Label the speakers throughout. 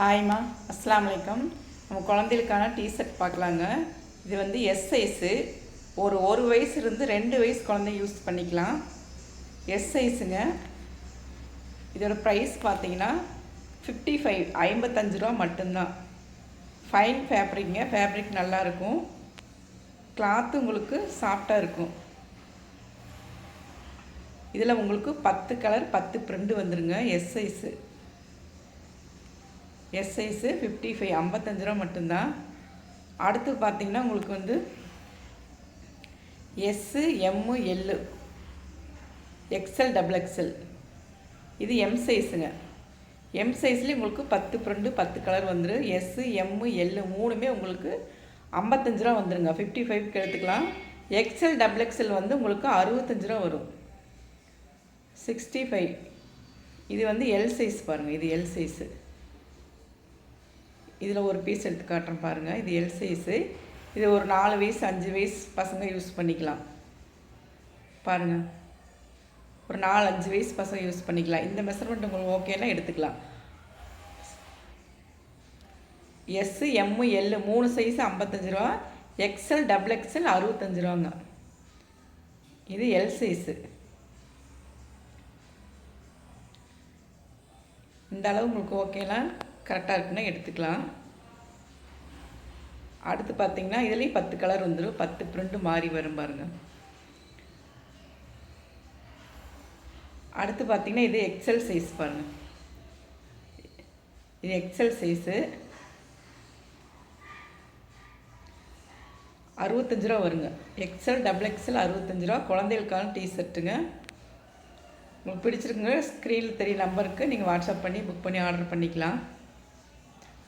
Speaker 1: ஹாய்மா அஸ்லாம் வலைக்கம் நம்ம குழந்தைகளுக்கான டிஷர்ட் பார்க்கலாங்க. இது வந்து எஸ் சைஸு ஒரு ஒரு வயசு இருந்து ரெண்டு வயசு குழந்தை யூஸ் பண்ணிக்கலாம். எஸ் சைஸுங்க இதோட ப்ரைஸ் பார்த்தீங்கன்னா ஃபிஃப்டி ஃபைவ் ஐம்பத்தஞ்சு ரூபா மட்டும்தான். ஃபைன் ஃபேப்ரிக்ங்க ஃபேப்ரிக் நல்லாயிருக்கும் கிளாத்து உங்களுக்கு சாஃப்டாக இருக்கும். இதில் உங்களுக்கு பத்து கலர் பத்து பிரிண்டு வந்துருங்க. S size S size fifty five ஐம்பத்தஞ்சு ரூபா மட்டும்தான். அடுத்து பார்த்தீங்கன்னா உங்களுக்கு வந்து S M L XL double XL இது எம் சைஸுங்க எம் சைஸ்லேயும் உங்களுக்கு பத்து ப்ரெண்டு பத்து கலர் வந்துடும் எஸ்ஸு எம்மு எல்லு மூணுமே உங்களுக்கு ஐம்பத்தஞ்சு ரூபா வந்துடுங்க ஃபிஃப்டி ஃபைவ்க்கு எடுத்துக்கலாம். எக்ஸ்எல் டபுள் எக்ஸ்எல் வந்து உங்களுக்கு அறுபத்தஞ்சு ரூபா வரும். சிக்ஸ்டி ஃபைவ் இது வந்து எல் சைஸ் பாருங்கள் இது எல் சைஸு இதில் ஒரு பீஸ் எடுத்து காட்டுறேன் பாருங்கள் இது எல் சைஸு இது ஒரு நாலு வயசு அஞ்சு வயசு பசங்க யூஸ் பண்ணிக்கலாம். பாருங்கள் ஒரு நாலு அஞ்சு வயசு பசங்க யூஸ் பண்ணிக்கலாம். இந்த மெஷர்மெண்ட் உங்களுக்கு ஓகேன்னா எடுத்துக்கலாம். எஸ்ஸு எம்மு எல்லு மூணு சைஸு ஐம்பத்தஞ்சு ரூபா. எக்ஸ்எல் டபுள் எக்ஸ்எல் அறுபத்தஞ்சு ரூபாங்க. இது எல் சைஸு இந்த அளவு உங்களுக்கு ஓகேலாம் கரெக்டாக இருக்குன்னா எடுத்துக்கலாம். அடுத்து பார்த்தீங்கன்னா இதுலேயும் பத்து கலர் வந்துடும் பத்து ப்ரிண்ட்டு மாறி வரும் பாருங்கள் அடுத்து பார்த்தீங்கன்னா இது எக்ஸல் சைஸ் பாருங்கள் இது எக்ஸல் சைஸு அறுபத்தஞ்சு ரூபா வருங்க. எக்ஸல் டபுள் எக்ஸல் அறுபத்தஞ்சு ரூபா. குழந்தைகளுக்கான டிஷர்ட்டுங்க உங்களுக்கு பிடிச்சிருக்குங்க ஸ்க்ரீனில் தெரிய நம்பருக்கு நீங்கள் வாட்ஸ்அப் பண்ணி புக் பண்ணி ஆர்டர் பண்ணிக்கலாம்.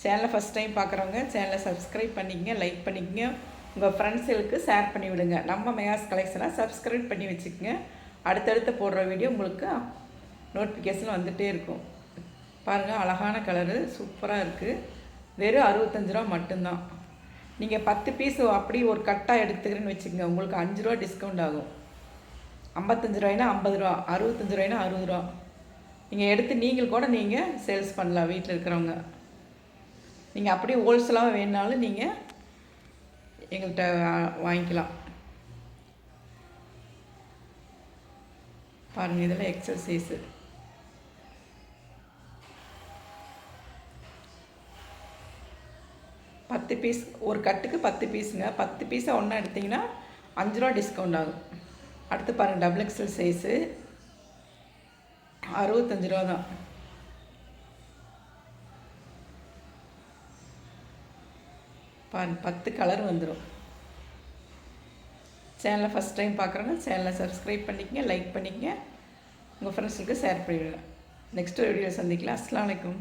Speaker 1: சேனலை ஃபஸ்ட் டைம் பார்க்குறவங்க சேனலை சப்ஸ்கிரைப் பண்ணிக்கங்க லைக் பண்ணிக்கங்க. உங்கள் ஃப்ரெண்ட்ஸுகளுக்கு ஷேர் பண்ணி விடுங்க நம்ம மெகாஸ் கலெக்ஷனை சப்ஸ்கிரைப் பண்ணி வச்சுக்கோங்க. அடுத்தடுத்து போடுற வீடியோ உங்களுக்கு நோட்டிஃபிகேஷன் வந்துகிட்டே இருக்கும். பாருங்கள் அழகான கலரு சூப்பராக இருக்குது வெறும் அறுபத்தஞ்சு ரூபா மட்டும்தான். நீங்கள் பத்து பீஸ் அப்படி ஒரு கட்டாக எடுத்துக்கிறேன்னு வச்சுக்கோங்க. உங்களுக்கு அஞ்சு ரூபா டிஸ்கவுண்ட் ஆகும். ஐம்பத்தஞ்சு ரூபாய்னா ஐம்பது ரூபா அறுபத்தஞ்சு ரூபாய்னா அறுபது ரூபா. நீங்கள் எடுத்து நீங்கள் கூட நீங்கள் சேல்ஸ் பண்ணலாம் வீட்டில் இருக்கிறவங்க. நீங்கள் அப்படியே ஹோல்சேலாக வேணுனாலும் நீங்கள் எங்கள்கிட்ட வாங்கிக்கலாம். பாருங்கள் இதெல்லாம் எக்ஸசைஸு பத்து பீஸ் ஒரு கட்டுக்கு பத்து பீஸுங்க பத்து பீஸை ஒன்றா எடுத்திங்கன்னா அஞ்சு ரூபா டிஸ்கவுண்ட் ஆகும். அடுத்து பாருங்கள் டபுள் எக்ஸல் சைஸு அறுபத்தஞ்சு ரூபா தான். ப பத்து கலர் வந்துடும் சேனலை ஃபஸ்ட் டைம் பார்க்குறோன்னா சேனலை சப்ஸ்கிரைப் பண்ணிக்கங்க லைக் பண்ணிக்கங்க. உங்கள் ஃப்ரெண்ட்ஸுக்கு ஷேர் பண்ணிவிடுங்க நெக்ஸ்ட் வீடியோ சந்திக்கலாம். அஸ்லாம் வலைக்கம்